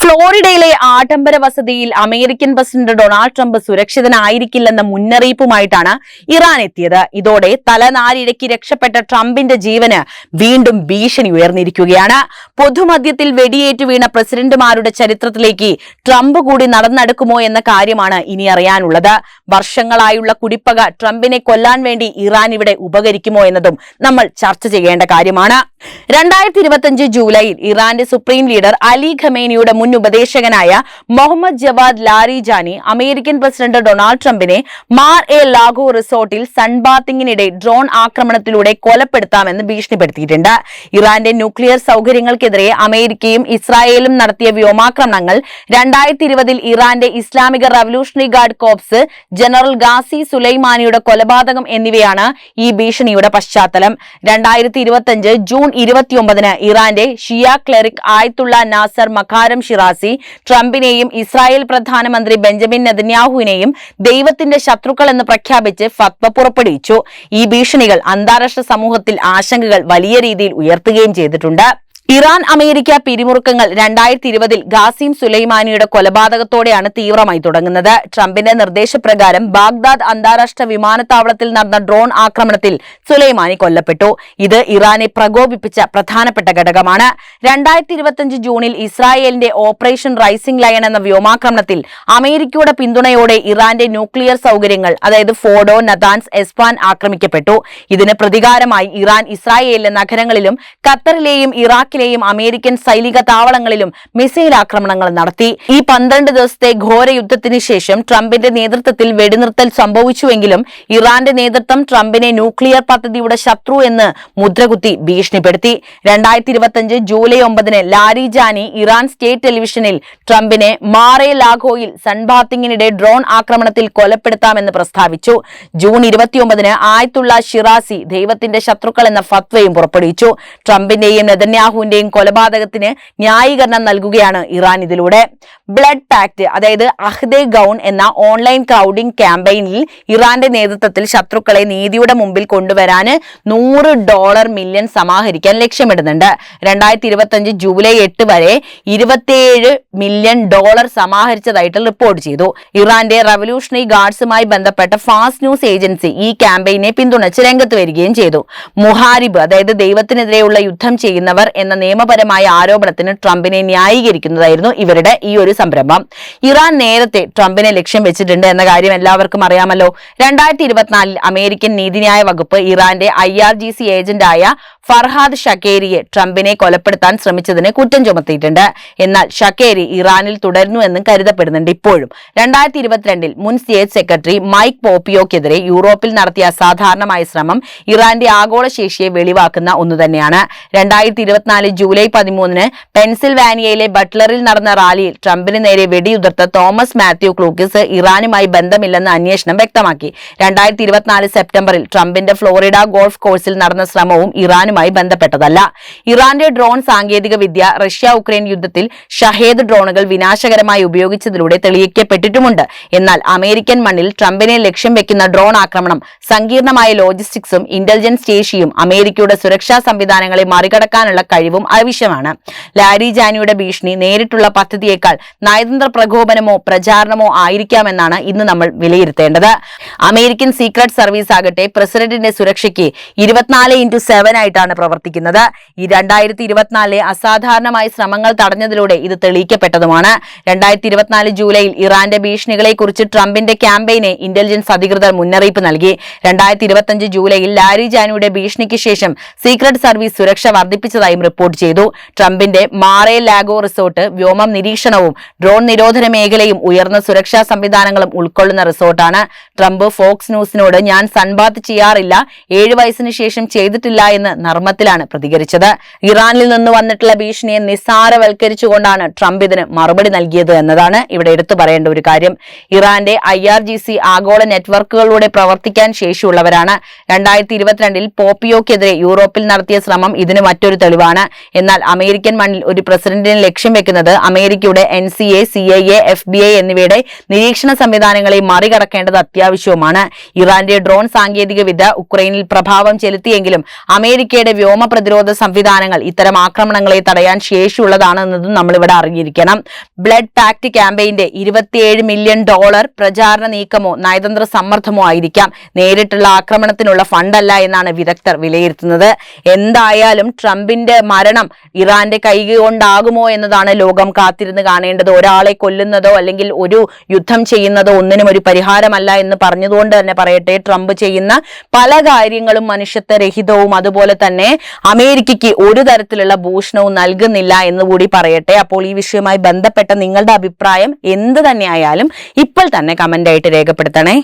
ഫ്ലോറിഡയിലെ ആഡംബര വസതിയിൽ American president Donald Trump സുരക്ഷിതനായിരിക്കില്ലെന്ന മുന്നറിയിപ്പുമായിട്ടാണ് ഇറാൻ എത്തിയത്. ഇതോടെ തലനാരിഴയ്ക്ക് രക്ഷപ്പെട്ട ട്രംപിന്റെ ജീവന് വീണ്ടും ഭീഷണി ഉയർന്നിരിക്കുകയാണ്. പൊതുമധ്യത്തിൽ വെടിയേറ്റ് വീണ പ്രസിഡന്റുമാരുടെ ചരിത്രത്തിലേക്ക് ട്രംപ് കൂടി നടന്നെടുക്കുമോ എന്ന കാര്യമാണ് ഇനി അറിയാനുള്ളത്. വർഷങ്ങളായുള്ള കുടിപ്പക ട്രംപിനെ കൊല്ലാൻ വേണ്ടി ഇറാൻ ഇവിടെ ഉപകരിക്കുമോ എന്നതും നമ്മൾ ചർച്ച ചെയ്യേണ്ട കാര്യമാണ്. രണ്ടായിരത്തി ഇരുപത്തിയഞ്ച് ജൂലൈയിൽ ഇറാന്റെ സുപ്രീം ലീഡർ അലി ഖമേനിയുടെ മുൻ ഉപദേശകനായ Muhammad Javad Larijani American president Donald ട്രംപിനെ മാർ എ ലാഗോ റിസോർട്ടിൽ സൺബാത്തിങ്ങിനിടെ ഡ്രോൺ ആക്രമണത്തിലൂടെ കൊലപ്പെടുത്താമെന്ന് ഭീഷണിപ്പെടുത്തിയിട്ടുണ്ട്. ഇറാന്റെ ന്യൂക്ലിയർ സൗകര്യങ്ങൾക്കെതിരെ അമേരിക്കയും ഇസ്രായേലും നടത്തിയ വ്യോമാക്രമണങ്ങൾ രണ്ടായിരത്തി ഇരുപതിൽ ഇറാന്റെ ഇസ്ലാമിക റവല്യൂഷണറി ഗാർഡ് കോപ്സ് ജനറൽ ഗാസി സുലൈമാനിയുടെ കൊലപാതകം എന്നിവയാണ് ഈ ഭീഷണിയുടെ പശ്ചാത്തലം. രണ്ടായിരത്തി ഇരുപത്തിയഞ്ച് ജൂൺ ഇരുപത്തിയൊമ്പതിന് ഇറാന്റെ ഷിയ cleric Ayatollah Naser Makarem Shirazi. ട്രംപിനെയും Israel പ്രധാനമന്ത്രി ബെഞ്ചമിൻ നെതന്യാഹുവിനെയും ദൈവത്തിന്റെ ശത്രുക്കൾ എന്ന് പ്രഖ്യാപിച്ച് ഫത്വ പുറപ്പെടുവിച്ചു. ഈ ഭീഷണികൾ അന്താരാഷ്ട്ര സമൂഹത്തിൽ ആശങ്കകൾ വലിയ രീതിയിൽ ഉയർത്തുകയും ചെയ്തിട്ടുണ്ട്. ഇറാൻ അമേരിക്ക പിരിമുറുക്കങ്ങൾ രണ്ടായിരത്തി ഇരുപതിൽ ഗാസിം സുലൈമാനിയുടെ കൊലപാതകത്തോടെയാണ് തീവ്രമായി തുടങ്ങുന്നത്. ട്രംപിന്റെ നിർദ്ദേശപ്രകാരം ബാഗ്ദാദ് അന്താരാഷ്ട്ര വിമാനത്താവളത്തിൽ നടന്ന ഡ്രോൺ ആക്രമണത്തിൽ സുലൈമാനി കൊല്ലപ്പെട്ടു. ഇത് ഇറാനെ പ്രകോപിപ്പിച്ച പ്രധാനപ്പെട്ട ഘടകമാണ്. രണ്ടായിരത്തി ഇരുപത്തിയഞ്ച് ജൂണിൽ ഇസ്രായേലിന്റെ ഓപ്പറേഷൻ റൈസിംഗ് ലയൺ എന്ന വ്യോമാക്രമണത്തിൽ അമേരിക്കയുടെ പിന്തുണയോടെ ഇറാന്റെ ന്യൂക്ലിയർ സൗകര്യങ്ങൾ അതായത് ഫോഡോ നദാൻസ് എസ്പാൻ ആക്രമിക്കപ്പെട്ടു. ഇതിന് പ്രതികാരമായി ഇറാൻ ഇസ്രായേലിലെ നഗരങ്ങളിലും ഖത്തറിലെയും ഇറാഖിലെയും അമേരിക്കൻ സൈനിക താവളങ്ങളിലും മിസൈൽ ആക്രമണങ്ങൾ നടത്തി. ഈ പന്ത്രണ്ട് ദിവസത്തെ ഘോര യുദ്ധത്തിന് ശേഷം ട്രംപിന്റെ നേതൃത്വത്തിൽ വെടിനിർത്തൽ സംഭവിച്ചുവെങ്കിലും ഇറാന്റെ നേതൃത്വം ട്രംപിനെ ന്യൂക്ലിയർ പദ്ധതിയുടെ ശത്രു എന്ന് മുദ്രകുത്തി ഭീഷണിപ്പെടുത്തി. രണ്ടായിരത്തി ഇരുപത്തിയഞ്ച് ജൂലൈ ഒമ്പതിന് ലാരി ജാനി ഇറാൻ സ്റ്റേറ്റ് ടെലിവിഷനിൽ ട്രംപിനെ മാറെ ലാഗോയിൽ സൺബാത്തിങ്ങിനിടെ ഡ്രോൺ ആക്രമണത്തിൽ കൊലപ്പെടുത്താമെന്ന് പ്രസ്താവിച്ചു. ജൂൺ ഇരുപത്തിയൊമ്പതിന് ആയത്തുള്ള ഷിറാസി ദൈവത്തിന്റെ ശത്രുക്കൾ എന്ന ഫത്വയും പുറപ്പെടുവിച്ചു. ട്രംപിന്റെയും നെതന്യാഹുവിന്റെയും കൊലപാതകത്തിന് ന്യായീകരണം നൽകുകയാണ് ഇറാൻ ഇതിലൂടെ. ബ്ലഡ് പാക്ട് അതായത് അഹ്ദെ ഗൗൺ എന്ന ഓൺലൈൻ ക്രൗഡിംഗ് ക്യാമ്പയിനിൽ ഇറാന്റെ നേതൃത്വത്തിൽ ശത്രുക്കളെ നീതിയുടെ മുമ്പിൽ കൊണ്ടുവരാൻ നൂറ് ഡോളർ മില്യൺ സമാഹരിക്കാൻ ലക്ഷ്യമിടുന്നുണ്ട്. രണ്ടായിരത്തി ഇരുപത്തിയഞ്ച് ജൂലൈ എട്ട് വരെ ഇരുപത്തിയേഴ് മില്യൺ ഡോളർ സമാഹരിച്ചതായിട്ട് റിപ്പോർട്ട് ചെയ്തു. ഇറാന്റെ റവല്യൂഷണറി ഗാർഡ്സുമായി ബന്ധപ്പെട്ട ഫാസ്റ്റ് ന്യൂസ് ഏജൻസി ഈ ക്യാമ്പയിനെ പിന്തുണച്ച് രംഗത്ത് വരികയും ചെയ്തു. മുഹാരിബ് അതായത് ദൈവത്തിനെതിരെയുള്ള യുദ്ധം ചെയ്യുന്നവർ എന്ന നിയമപരമായ ആരോപണത്തിന് ട്രംപിനെ ന്യായീകരിക്കുന്നതായിരുന്നു ഇവരുടെ ഈ ഒരു സംരംഭം. ഇറാൻ നേരത്തെ ട്രംപിനെ ലക്ഷ്യം വെച്ചിട്ടുണ്ട് എന്ന കാര്യം എല്ലാവർക്കും അറിയാമല്ലോ. രണ്ടായിരത്തി ഇരുപത്തിനാലിൽ അമേരിക്കൻ നീതിന്യായ വകുപ്പ് ഇറാന്റെ ഐ ആർ ജി സി ഏജന്റായ ഫർഹാദ് ഷക്കേരിയെ ട്രംപിനെ കൊലപ്പെടുത്താൻ ശ്രമിച്ചതിന് കുറ്റം ചുമത്തിയിട്ടുണ്ട്. എന്നാൽ ഷക്കേരി ഇറാനിൽ തുടരുന്നു എന്നും കരുതപ്പെടുന്നുണ്ട് ഇപ്പോഴും. രണ്ടായിരത്തി ഇരുപത്തിരണ്ടിൽ മുൻ സ്റ്റേറ്റ് സെക്രട്ടറി മൈക്ക് പോപ്പിയോക്കെതിരെ യൂറോപ്പിൽ നടത്തിയ അസാധാരണമായ ശ്രമം ഇറാന്റെ ആഗോള ശേഷിയെ വെളിവാക്കുന്ന ഒന്നു തന്നെയാണ്. രണ്ടായിരത്തി ഇരുപത്തിനാല് ജൂലൈ പതിമൂന്നിന് പെൻസിൽവാനിയയിലെ ബട്ട്ലറിൽ നടന്ന റാലിയിൽ ട്രംപിന് നേരെ വെടിയുതിർത്ത തോമസ് മാത്യു ക്ലൂക്കിസ് ഇറാനുമായി ബന്ധമില്ലെന്ന് അന്വേഷണം വ്യക്തമാക്കി. രണ്ടായിരത്തി ഇരുപത്തിനാല് സെപ്റ്റംബറിൽ ട്രംപിന്റെ ഫ്ലോറിഡ ഗോൾഫ് കോഴ്സിൽ നടന്ന ശ്രമവും ഇറാനുമായി ബന്ധപ്പെട്ടതല്ല. ഇറാന്റെ ഡ്രോൺ സാങ്കേതിക വിദ്യ റഷ്യ ഉക്രൈൻ യുദ്ധത്തിൽ ഷഹേദ് ഡ്രോണുകൾ വിനാശകരമായി ഉപയോഗിച്ചതിലൂടെ തെളിയിക്കപ്പെട്ടിട്ടുമുണ്ട്. എന്നാൽ അമേരിക്കൻ മണ്ണിൽ ട്രംപിനെ ലക്ഷ്യം വെക്കുന്ന ഡ്രോൺ ആക്രമണം സങ്കീർണമായ ലോജിസ്റ്റിക്സും ഇന്റലിജൻസ് ശേഷിയും അമേരിക്കയുടെ സുരക്ഷാ സംവിധാനങ്ങളെ മറികടക്കാനുള്ള കഴിവും ആവശ്യമാണ് ലാരി ജാനിയുടെ ഭീഷണി നേരിട്ടുള്ള പദ്ധതിയേക്കാൾ നയതന്ത്ര പ്രകോപനമോ പ്രചാരണമോ ആയിരിക്കാമെന്നാണ് ഇന്ന് നമ്മൾ വിലയിരുത്തേണ്ടത്. അമേരിക്കൻ സീക്രട്ട് സർവീസ് ആകട്ടെ പ്രസിഡന്റിന്റെ സുരക്ഷയ്ക്ക് ഇരുപത്തിനാല് ഇന്റു സെവൻ ആയിട്ടാണ് പ്രവർത്തിക്കുന്നത്. ഈ രണ്ടായിരത്തി ഇരുപത്തിനാലിലെ അസാധാരണമായ ശ്രമങ്ങൾ തടഞ്ഞതിലൂടെ ഇത് തെളിയിക്കപ്പെട്ടതുമാണ്. രണ്ടായിരത്തി ഇരുപത്തിനാല് ജൂലൈയിൽ ഇറാന്റെ ഭീഷണികളെക്കുറിച്ച് ട്രംപിന്റെ ക്യാമ്പയിന് ഇന്റലിജൻസ് അധികൃതർ മുന്നറിയിപ്പ് നൽകി. രണ്ടായിരത്തി ഇരുപത്തിയഞ്ച് ജൂലൈയിൽ ലാരി ജാനുവിടെ ഭീഷണിക്ക് ശേഷം സീക്രട്ട് സർവീസ് സുരക്ഷ വർദ്ധിപ്പിച്ചതായും റിപ്പോർട്ട് ചെയ്തു. ട്രംപിന്റെ മാറേ ലാഗോ റിസോർട്ട് വ്യോമം നിരീക്ഷണവും ഡ്രോൺ നിരോധന മേഖലയും ഉയർന്ന സുരക്ഷാ സംവിധാനങ്ങളും ഉൾക്കൊള്ളുന്ന റിസോർട്ടാണ്. ട്രംപ് ഫോക്സ് ന്യൂസിനോട് ഞാൻ സൺബാത്ത് ചെയ്യാറില്ല ഏഴു വയസ്സിന് ശേഷം ചെയ്തിട്ടില്ല എന്ന് നർമ്മത്തിലാണ് പ്രതികരിച്ചത്. ഇറാനിൽ നിന്ന് വന്നിട്ടുള്ള ഭീഷണിയെ നിസ്സാരവൽക്കരിച്ചുകൊണ്ടാണ് ട്രംപ് ഇതിന് മറുപടി നൽകിയത് എന്നതാണ് ഇവിടെ എടുത്തു പറയേണ്ട ഒരു കാര്യം. ഇറാന്റെ ഐ ആർ ജി സി ആഗോള നെറ്റ്വർക്കുകളിലൂടെ പ്രവർത്തിക്കാൻ ശേഷിയുള്ളവരാണ്. രണ്ടായിരത്തി ഇരുപത്തിരണ്ടിൽ പോപ്പിയോക്കെതിരെ യൂറോപ്പിൽ നടത്തിയ ശ്രമം ഇതിന് മറ്റൊരു തെളിവാണ്. എന്നാൽ അമേരിക്കൻ മണ്ണിൽ ഒരു പ്രസിഡന്റിന് ലക്ഷ്യം വെക്കുന്നത് അമേരിക്കയുടെ N C A C I A F B I എന്നിവയുടെ നിരീക്ഷണ സംവിധാനങ്ങളെ മറികടക്കേണ്ടത് അത്യാവശ്യവുമാണ്. ഇറാന്റെ ഡ്രോൺ സാങ്കേതികവിദ്യ ഉക്രൈനിൽ പ്രഭാവം ചെലുത്തിയെങ്കിലും അമേരിക്കയുടെ വ്യോമ പ്രതിരോധ സംവിധാനങ്ങൾ ഇത്തരം ആക്രമണങ്ങളെ തടയാൻ ശേഷിയുള്ളതാണെന്നതും നമ്മളിവിടെ അറിഞ്ഞിരിക്കണം. ബ്ലഡ് പാക്ട് ക്യാമ്പയിന്റെ ഇരുപത്തിയേഴ് മില്യൺ ഡോളർ പ്രചാരണ നീക്കമോ നയതന്ത്ര സമ്മർദ്ദമോ ആയിരിക്കാം. നേരിട്ടുള്ള ആക്രമണത്തിനുള്ള ഫണ്ടല്ല എന്നാണ് വിദഗ്ധർ വിലയിരുത്തുന്നത്. എന്തായാലും ട്രംപിന്റെ മരണം ഇറാന്റെ കൈകൊണ്ടാകുമോ എന്നതാണ് ലോകം കാത്തിരുന്ന് കാണേണ്ടത്. ഒരാളെ കൊല്ലുന്നതോ അല്ലെങ്കിൽ ഒരു യുദ്ധം ചെയ്യുന്നതോ ഒന്നിനും ഒരു പരിഹാരമല്ല എന്ന് പറഞ്ഞതുകൊണ്ട് തന്നെ പറയട്ടെ. ട്രംപ് ചെയ്യുന്ന പല കാര്യങ്ങളും മനുഷ്യത്വരഹിതവും അതുപോലെ തന്നെ അമേരിക്കയ്ക്ക് ഒരു തരത്തിലുള്ള ഭൂഷണവും നൽകുന്നില്ല എന്ന് കൂടി പറയട്ടെ. അപ്പോൾ ഈ വിഷയവുമായി ബന്ധപ്പെട്ട നിങ്ങളുടെ അഭിപ്രായം എന്ത് തന്നെയായാലും ഇപ്പോൾ തന്നെ കമന്റ് ആയിട്ട് രേഖപ്പെടുത്തണേ.